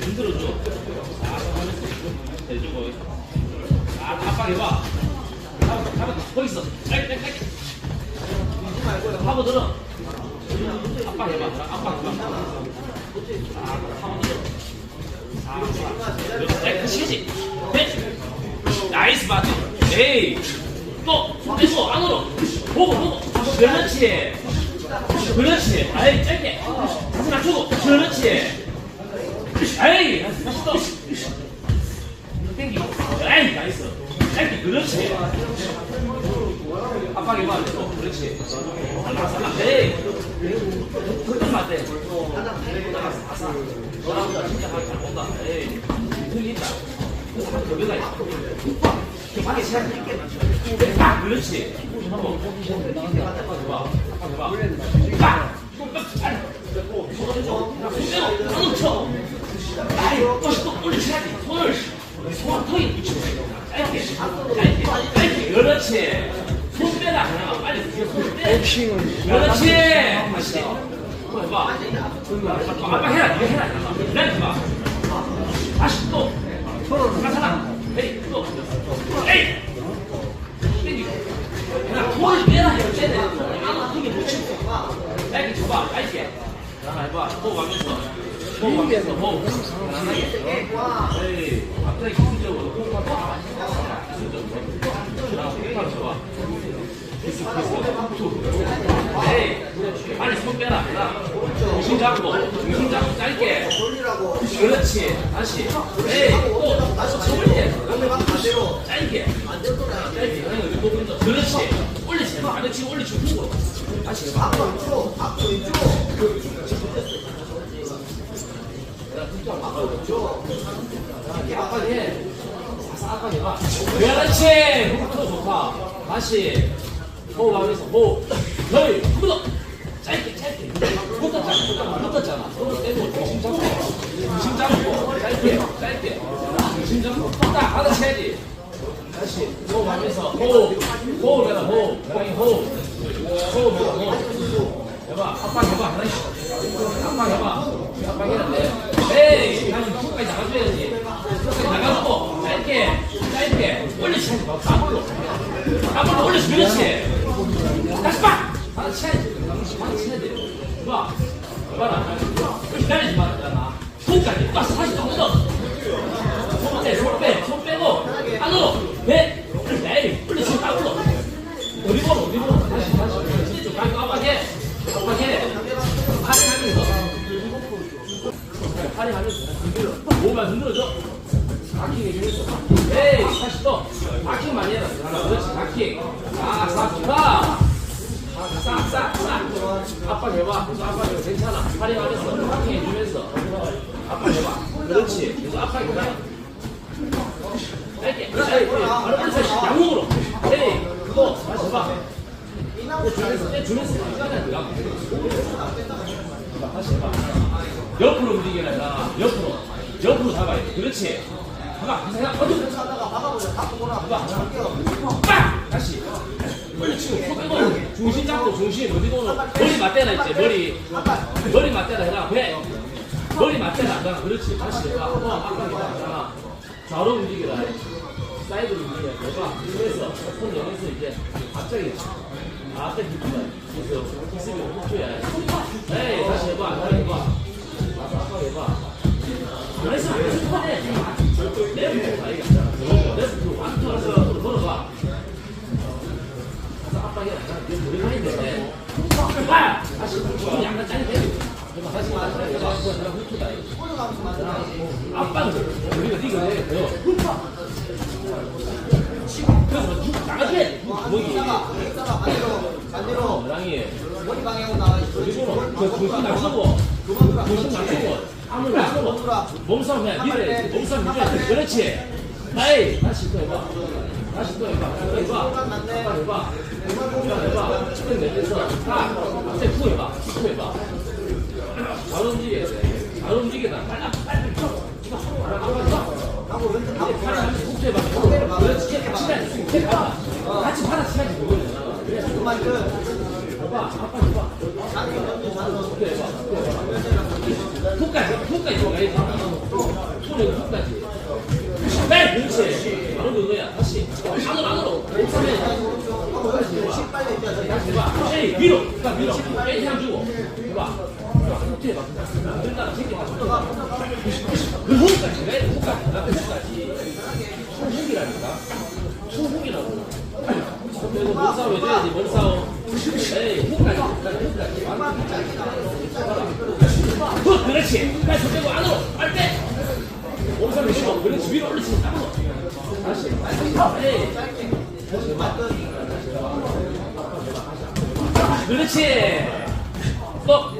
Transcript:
흔들어줘. 해주고. 아, 아빠 해봐. 잡아, 잡아, 거기 있어. 짧게, 짧게. 하고 들어. 아빠 해봐. 아빠 해봐. 아, 하고 들어. 아, 짧게 치지. 네. 나이스 바트. 에이. 또, 또, 안으로. 보고, 보고. 그렇지. 그렇지. 아이, 짧게. 다시 맞추고. 그렇지. 에이, 다시 또. 땡기고. 에이, 나이스. 짧게, 그렇지. 압박이 봐, 또. 그렇지. 살라, 살라. 에이. 그건 맞대. 아싸. 너랑보다 진짜 잘 본다. 에이. 틀린다. 거기다 있어. 하게 시작해. 딱, 그렇지. 다시 또. 봐. 호흡 하면서. 호흡 하면서. 호흡. 편안하게. 에이, 갑자기 기술적으로 호흡 호흡 줘봐. 키스, 키스. 에이, 빨리 손 빼라. 자, 중심 잡고, 중심 잡고 짧게. 그렇지. 다시. 에이, 또. 상대방 반대로 짧게. 짧게. 아니, 그렇지. 올리지. 반대 치고 올리지. 다시. 앞으로 왼쪽 앞으로 왼쪽 그렇지. 훅도 좋다. 다시. 호흡 하면서 호흡. 너희 훅도 짧게 짧게. 훅떴잖아. 훅떴잖아. 훅도 떼고 중심 잡고. 중심 잡고. 짧게 짧게. 중심 잡고. 딱 받아쳐야지. 다시 호흡 하면서 호흡. 호흡 해라 호흡. 호흡. 호흡해라 호흡. 해봐. 압박 해봐. 하나씩. 압박 해봐. 압박 해야 돼. 에이. 한 훅까지 나가줘야지. 나가고 짧게 짧게 올리지. 앞으로. 앞으로 올리지. 그렇지. 다시 봐. 하나 쳐야지. 하나 쳐야 돼. 봐. 봐라. 기다리지 말았잖아. 손까지. 빠서 다시 또 뜯어. 손 빼, 손 빼, 손 빼고 안으로. 배. 팔이 하면서. 몸만 흔들어줘. 바킹 해주면서. 에이, 다시 또. 바킹 많이 해라. 그렇지, 바킹. 아, 싹 좋다. 싹, 싹, 싹. 압박해봐. 압박해봐. 괜찮아. 팔이 하면서. 바킹 해주면서. 압박해봐. 그렇지. 계속 압박해봐. 짧게. 에이, 바로 올려서 양목으로. 에이, 또. 다시 해봐. 주면서, 떼 주면서. 다시 해봐. 옆으로 움직여라. 자, 옆으로. 옆으로 잡아야 돼. 그렇지. 봐봐. 생각. 어디 하다가 박아보자 갖고 보라 봐봐. 빡! 다시. 코 빼고 중심 잡고 중심 어디 보는 머리 맞대라 있지 머리 머리 맞대라 해라 배 머리 맞대라 하잖아 그렇지 다시 해봐 어 하잖아 좌로 움직여라 사이드로 움직여야 해봐 그래서 손 여기서 이제 갑자기 앞에 뒷부다 그래서 기습이 훅 줘야 에 압박이 우리가 아! 돼 이거 해 그래서 나가줘야 돼 있다가 반대로 반대로 모랑이 머리 방향으로 나와 그리고 그 중심 낮추고 중심 낮추고 암을 낮추고 몸싸움 해야 밀어야지 몸싸움 밀어야 돼 그렇지 아이 다시 또 해봐 다시 또 해봐. 또 해봐. 또 해봐. 또 해봐. 치면 돼. 됐어. 딱. 이제 또 해봐. 또 해봐. 잘 움직여야 돼. 잘 움직이다. 빨리, 빨리 쳐. 이거 하고 말아. 하고 왼쪽 팔에 같이 복수해봐. 그렇지. 같이 가. 같이 받아치 해야지. 그만큼. 봐봐. 아빠 봐. 오케이. 봐. 훅까지. 훅까지. 손에 훅까지. 아, 그렇지. 바로 그거야. 다시. 안으로, 안으로. 오케이. 위로. 그러니까 위로. 그냥 주고. 봐. 어떻게 봐. 일단 새끼 맞춰. 그 후까지. 내 후까지. 나 후까지. 후후기라니까. 후후기라고. 그리고 못 싸워. 돼야지. 못 싸워. 에이, 후까지. 후까지. 후, 그렇지. 그래서 빼고 안으로. 위로. 다시. 에이. 그렇지. 또.